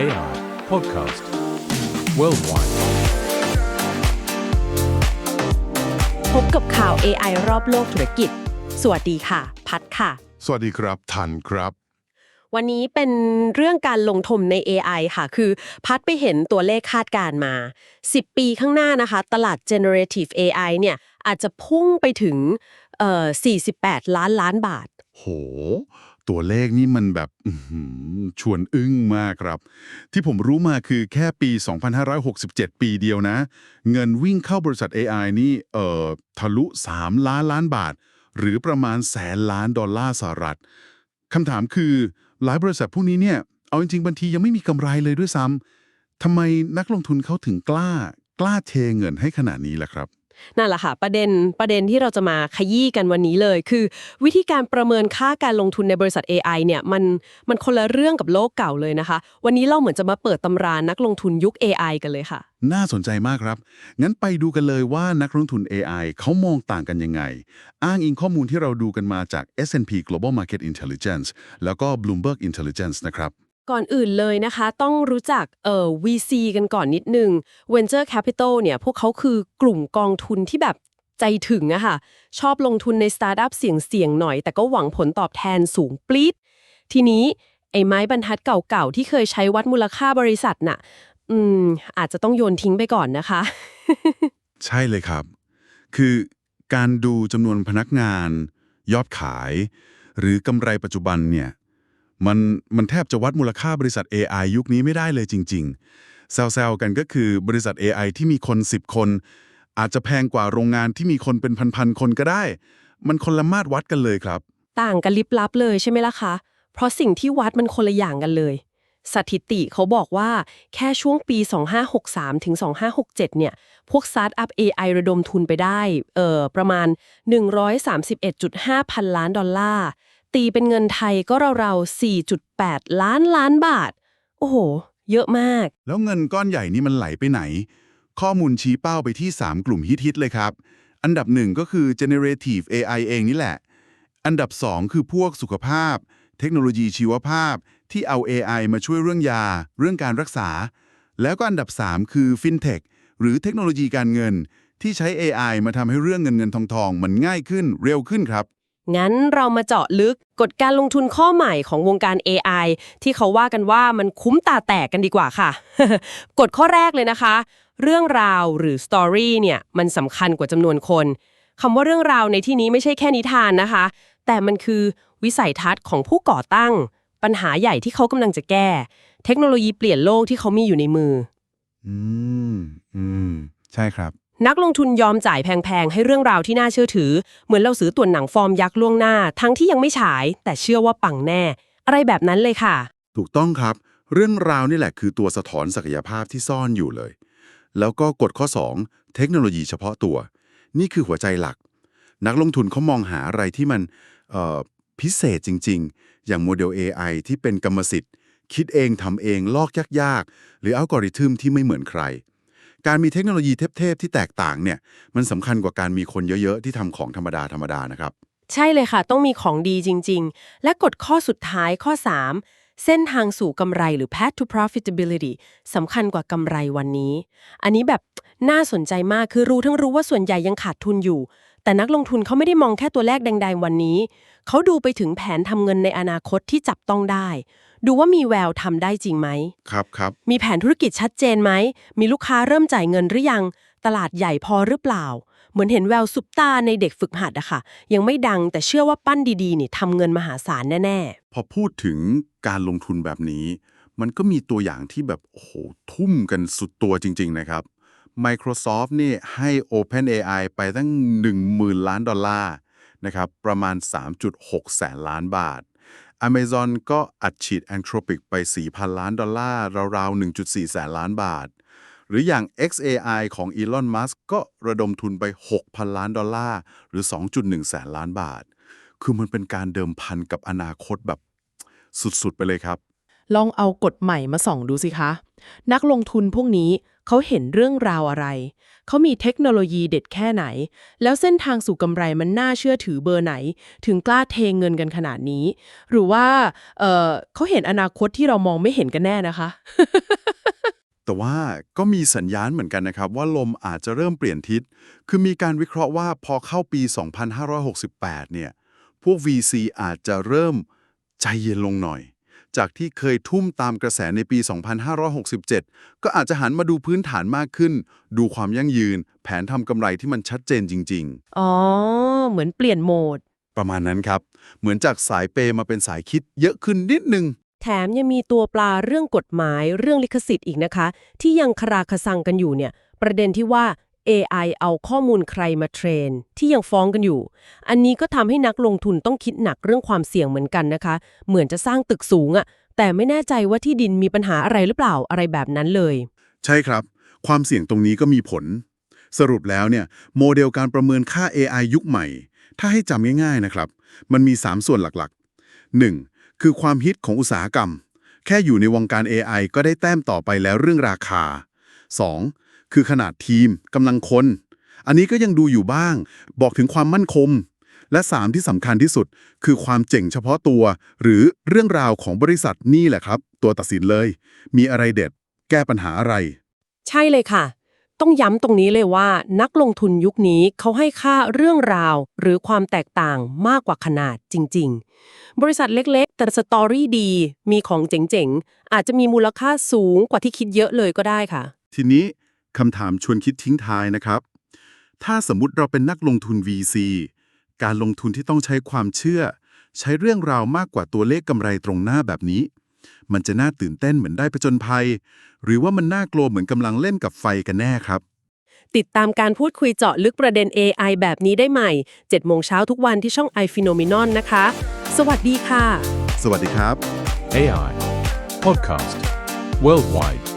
AI Podcast Worldwide พบกับข่าว AI รอบโลกธุรกิจ สวัสดีค่ะ พัดค่ะ สวัสดีครับ ทันครับ วันนี้เป็นเรื่องการลงทุนใน AI ค่ะ คือพัดไปเห็นตัวเลขคาดการณ์มา 10 ปีข้างหน้านะคะ ตลาด generative AI เนี่ย อาจจะพุ่งไปถึงเอ่อ48 ล้านล้านบาท โห ตัวเลขนี่มันแบบชวนอึ้งมากครับ ที่ผมรู้มาคือแค่ปี 2567 ปีเดียวนะ เงินวิ่งเข้าบริษัท AI นี่เอ่อทะลุ 3 ล้านล้านบาท หรือประมาณแสนล้านดอลลาร์สหรัฐคำถามคือหลายบริษัทพวกนี้เนี่ย เอาจริงๆบางทียังไม่มีกำไรเลยด้วยซ้ำทำไมนักลงทุนเขาถึงกล้ากล้าเทเงินให้ขนาดนี้ล่ะครับ นั่นแหละค่ะประเด็นประเด็นที่เราจะมาขยี้กันวันนี้เลย คือ วิธีการประเมินค่าการลงทุนในบริษัท AI เนี่ยมันมันคนละเรื่องกับโลกเก่าเลยนะคะ วันนี้เราเหมือนจะมาเปิดตำรานักลงทุนยุค AI กันเลยค่ะ น่าสนใจมากครับ งั้นไปดูกันเลยว่านักลงทุน AI เขามองต่างกันยังไง อ้างอิงข้อมูลที่เราดูกันมาจาก S&P Global Market Intelligence แล้วก็ Bloomberg Intelligence นะครับ ก่อนอื่นเลยนะคะ ต้องรู้จักเอ่อ VC กันก่อนนิดนึง Venture Capital เนี่ย พวกเขาคือกลุ่มกองทุนที่แบบใจถึงอะค่ะ ชอบลงทุนในสตาร์ทอัพเสี่ยงๆหน่อย แต่ก็หวังผลตอบแทนสูงปรี๊ดทีนี้ไอ้ไม้บรรทัดเก่าๆ ที่เคยใช้วัดมูลค่าบริษัทน่ะ อืม อาจจะต้องโยนทิ้งไปก่อนนะคะ ใช่เลยครับ คือการดูจำนวนพนักงาน ยอดขาย หรือกำไรปัจจุบันเนี่ย มันมันแทบจะวัดมูลค่าบริษัท AI ยุคนี้ไม่ได้เลยจริง ๆ แซวๆกันก็คือบริษัท AI ที่มีคน 10 คน อาจจะแพงกว่าโรงงานที่มีคนเป็นพันๆคนก็ได้ มันคนละมาตรวัดกันเลยครับ ต่างกันลิบลับเลยใช่ไหมล่ะคะ เพราะสิ่งที่วัดมันคนละอย่างกันเลย สถิติเขาบอกว่าแค่ช่วงปี 2563 ถึง 2567 เนี่ย พวกสตาร์ทอัพ AI ระดมทุนไปได้ เอ่อ ประมาณ 131.5 พันล้านดอลลาร์ ตีเป็นเงินไทยก็ราวๆ4.8 ล้านล้านบาท โอ้โห เยอะมาก แล้วเงินก้อนใหญ่นี่มันไหลไปไหน ข้อมูลชี้เป้าไปที่ 3 กลุ่มฮิตๆเลยครับ อันดับหนึ่งก็คือ generative AI เองนี่แหละ อันดับ 2 คือพวกสุขภาพ เทคโนโลยีชีวภาพ ที่เอา AI มาช่วยเรื่องยา เรื่องการรักษา แล้วก็อันดับ 3 คือ FinTech หรือเทคโนโลยีการเงินที่ใช้ AI มาทำให้เรื่องเงินเงินทองทองมันง่ายขึ้นเร็วขึ้นครับ งั้นเรามาเจาะลึกกฎการลงทุนข้อใหม่ของวงการ AI ที่เขาว่ากันว่ามันคุ้มตาแตกกันดีกว่าค่ะ กฎข้อแรกเลยนะคะ เรื่องราวหรือสตอรี่เนี่ยมันสำคัญกว่าจำนวนคนคำว่าเรื่องราวในที่นี้ไม่ใช่แค่นิทานนะคะ แต่มันคือวิสัยทัศน์ของผู้ก่อตั้ง ปัญหาใหญ่ที่เขากำลังจะแก้ เทคโนโลยีเปลี่ยนโลกที่เขามีอยู่ในมือ อืม อืม ใช่ครับ นักลงทุนยอมจ่ายแพงๆ ให้เรื่องราวที่น่าเชื่อถือ เหมือนเราซื้อตัวหนังฟอร์มยักษ์ล่วงหน้า ทั้งที่ยังไม่ฉาย แต่เชื่อว่าปังแน่ อะไรแบบนั้นเลยค่ะ ถูกต้องครับ เรื่องราวนี่แหละคือตัวสะท้อนศักยภาพที่ซ่อนอยู่เลย แล้วก็กฎข้อ 2 เทคโนโลยีเฉพาะตัว นี่คือหัวใจหลัก นักลงทุนเขามองหาอะไรที่มันพิเศษจริง ๆ อย่างโมเดล AI ที่เป็นกรรมสิทธิ์ คิดเองทำเองลอกยากๆ หรืออัลกอริทึมที่ไม่เหมือนใคร การมีเทคโนโลยีเทพๆที่แตกต่างเนี่ยมันสำคัญกว่าการมีคนเยอะๆ ที่ทำของธรรมดาธรรมดานะครับ ใช่เลยค่ะ ต้องมีของดีจริง ๆ และกฎข้อสุดท้ายข้อ 3เส้นทางสู่กำไรหรือ path to profitability สำคัญกว่ากำไรวันนี้ อันนี้แบบน่าสนใจมากคือรู้ทั้งรู้ว่าส่วนใหญ่ยังขาดทุนอยู่ แต่นักลงทุนเขาไม่ได้มองแค่ตัวแรกแดงๆวันนี้ เขาดูไปถึงแผนทำเงินในอนาคตที่จับต้องได้ ดูว่ามีแววทำได้จริงไหม ครับครับ มีแผนธุรกิจชัดเจนไหม มีลูกค้าเริ่มจ่ายเงินหรือยัง ตลาดใหญ่พอหรือเปล่า เหมือนเห็นแววซุปตาในเด็กฝึกหัดอะค่ะ ยังไม่ดังแต่เชื่อว่าปั้นดีๆนี่ทำเงินมหาศาลแน่พอพูดถึงการลงทุนแบบนี้ มันก็มีตัวอย่างที่แบบ โอ้โห ทุ่มกันสุดตัวจริง ๆ นะครับ Microsoft นี่ให้ OpenAI ไปตั้ง 10,000 ล้านดอลลาร์นะครับ ประมาณ 3.6 แสนล้านบาท Amazon ก็อัดฉีด Anthropic ไป 4,000 ล้านดอลลาร์ราวๆ 1.4 แสนล้านบาท หรืออย่าง XAI ของ Elon Musk ก็ระดมทุนไป 6,000 ล้านดอลลาร์ หรือ 2.1 แสนล้านบาท คือมันเป็นการเดิมพันกับอนาคตแบบสุดๆ ไปเลยครับ ลองเอากฎใหม่มาส่องดูสิคะ นักลงทุนพวกนี้ เขาเห็นเรื่องราวอะไร เขามีเทคโนโลยีเด็ดแค่ไหน แล้วเส้นทางสู่กำไรมันน่าเชื่อถือเบอร์ไหน ถึงกล้าเทเงินกันขนาดนี้ หรือว่าเอ่อเขาเห็นอนาคตที่เรามองไม่เห็นกันแน่นะคะ แต่ว่าก็มีสัญญาณเหมือนกันนะครับ ว่าลมอาจจะเริ่มเปลี่ยนทิศ คือมีการวิเคราะห์ว่าพอเข้าปี 2568 เนี่ย พวก VC อาจจะเริ่มใจเย็นลงหน่อย จากที่เคยทุ่มตามกระแสในปี 2567 ก็อาจจะหันมาดูพื้นฐานมากขึ้น ดูความยั่งยืน แผนทำกำไรที่มันชัดเจนจริงอ๋อ เหมือนเปลี่ยนโหมดๆประมาณนั้นครับ เหมือนจากสายเปย์มาเป็นสายคิดเยอะขึ้นนิดนึง แถมยังมีตัวปลาเรื่องกฎหมาย เรื่องลิขสิทธิ์อีกนะคะ ที่ยังคราคาซังกันอยู่เนี่ย ประเด็นที่ว่า AI เอาข้อมูลใครมาเทรน ที่ยังฟ้องกันอยู่ อันนี้ก็ทำให้นักลงทุนต้องคิดหนักเรื่องความเสี่ยงเหมือนกันนะคะ เหมือนจะสร้างตึกสูงอะแต่ไม่แน่ใจว่าที่ดินมีปัญหาอะไรหรือเปล่าอะไรแบบนั้นเลย ใช่ครับ ความเสี่ยงตรงนี้ก็มีผล สรุปแล้วเนี่ยโมเดลการประเมินค่า AI ยุคใหม่ ถ้าให้จำง่ายๆนะครับ มันมี 3 ส่วนหลักๆ 1. คือความฮิตของอุตสาหกรรม แค่อยู่ในวงการ AI ก็ได้แต้มต่อไปแล้วเรื่องราคา 2. คือขนาดทีมกำลังคน อันนี้ก็ยังดูอยู่บ้าง บอกถึงความมั่นคงและ 3 ที่สำคัญที่สุด คือความเจ๋งเฉพาะตัว หรือเรื่องราวของบริษัทนี่แหละครับ ตัวตัดสินเลย มีอะไรเด็ด แก้ปัญหาอะไร ใช่เลยค่ะ ต้องย้ำตรงนี้เลยว่า นักลงทุนยุคนี้เขาให้ค่าเรื่องราว หรือความแตกต่างมากกว่าขนาดจริง ๆ บริษัทเล็กๆ แต่สตอรี่ดี มีของเจ๋งๆ อาจจะมีมูลค่าสูงกว่าที่คิดเยอะเลยก็ได้ค่ะ ทีนี้ คำถามชวนคิดทิ้งท้ายนะครับ ถ้าสมมุติเราเป็นนักลงทุน VC การลงทุนที่ต้องใช้ความเชื่อ ใช้เรื่องราวมากกว่าตัวเลขกำไรตรงหน้าแบบนี้ มันจะน่าตื่นเต้นเหมือนได้ผจญภัย หรือว่ามันน่ากลัวเหมือนกำลังเล่นกับไฟกันแน่ครับ ติดตามการพูดคุยเจาะลึกประเด็น AI แบบนี้ได้ใหม่ 7 โมงเช้าทุกวันที่ช่อง iPhenomenon นะคะ สวัสดีค่ะ สวัสดีครับ AI Podcast Worldwide